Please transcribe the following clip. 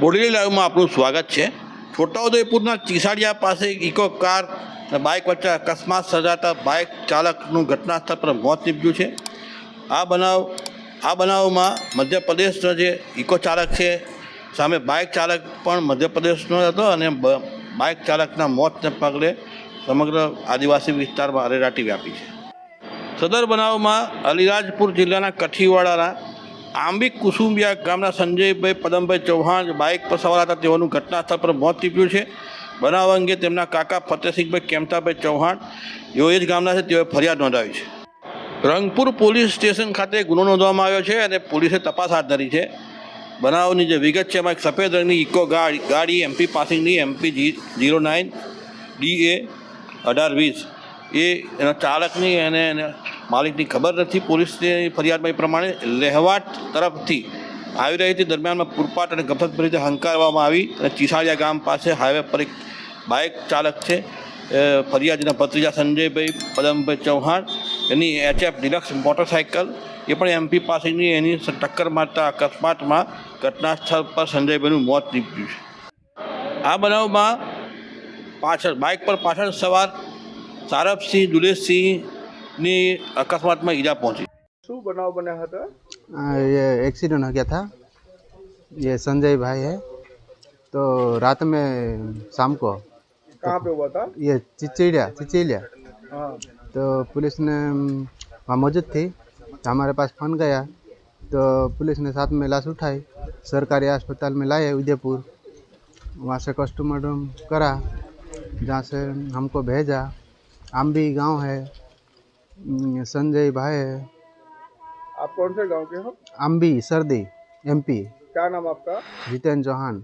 બોડેલી લાઈવમાં આપનું સ્વાગત છે. છોટાઉદેપુરના ચીસાડિયા પાસે ઇકો કાર બાઇક વચ્ચે અકસ્માત સર્જાતા બાઇક ચાલકનું ઘટના સ્થળ પર મોત નીપજ્યું છે. આ બનાવ, આ બનાવમાં મધ્યપ્રદેશનો જે ઇકો ચાલક છે, સામે બાઇક ચાલક પણ મધ્યપ્રદેશનો હતો અને બાઇક ચાલકના મોતને પગલે સમગ્ર આદિવાસી વિસ્તારમાં અરેરાટી વ્યાપી છે. સદર બનાવમાં અલીરાજપુર જિલ્લાના કઠીવાડાના આંબિક કુસુંબિયા ગામના સંજયભાઈ પદમભાઈ ચૌહાણ બાઇક પર સવાર હતા તેઓનું ઘટના સ્થળ પર મોત નીપજ્યું છે. બનાવ અંગે તેમના કાકા ફતેહસિંહભાઈ કેમતાભાઈ ચૌહાણ, જેઓ એ જ ગામના છે, તેઓએ ફરિયાદ નોંધાવી છે. રંગપુર પોલીસ સ્ટેશન ખાતે ગુનો નોંધવામાં આવ્યો છે અને પોલીસે તપાસ હાથ ધરી છે. બનાવની જે વિગત છે, એમાં એક સફેદ રંગની ઇકો ગાડી ગાડી MP પાસિંગની MP G, zero nine, D A અઢાર વીસ. એ એના ચાલકની અને એના માલિકની ખબર નથી, પોલીસની ફરિયાદમાં એ પ્રમાણે લેહવાટ તરફથી આવી રહી હતી. દરમિયાનમાં પૂરપાટ અને ગફતભરી રીતે હંકારવામાં આવી અને ચીસાડિયા ગામ પાસે હાઈવે પર એક બાઇક ચાલક છે. ફરિયાદના ભત્રીજા સંજયભાઈ પદમભાઈ ચૌહાણ, એની એચએફ ડિલક્સ મોટરસાઇકલ, એ પણ એમપી પાસેની એની ટક્કર મારતા અકસ્માતમાં ઘટના સ્થળ પર સંજયભાઈનું મોત નીપજ્યું છે. આ બનાવમાં પાછળ, બાઇક પર પાછળ સવાર સારભસિંહ દુલેશસિંહની અકસ્માતમાં ઈજા પહોંચી શું બનાવ બન્યા હતા आ, ये एक्सीडेंट हो गया था ये संजय भाई है तो रात में शाम को कहाँ पे हुआ था ये चिचिड़िया चिचिलिया हाँ तो पुलिस ने अम, वहाँ मौजूद थी तो हमारे पास फोन गया तो पुलिस ने साथ में लाश उठाई सरकारी अस्पताल में लाए उदयपुर वहाँ से कस्टमर करा जहाँ से हमको भेजा आम्बी गांव है अम, संजय भाई है आप कौन से गांव के हो आम्बी सर्दी एमपी क्या नाम आपका जितेंद्र चौहान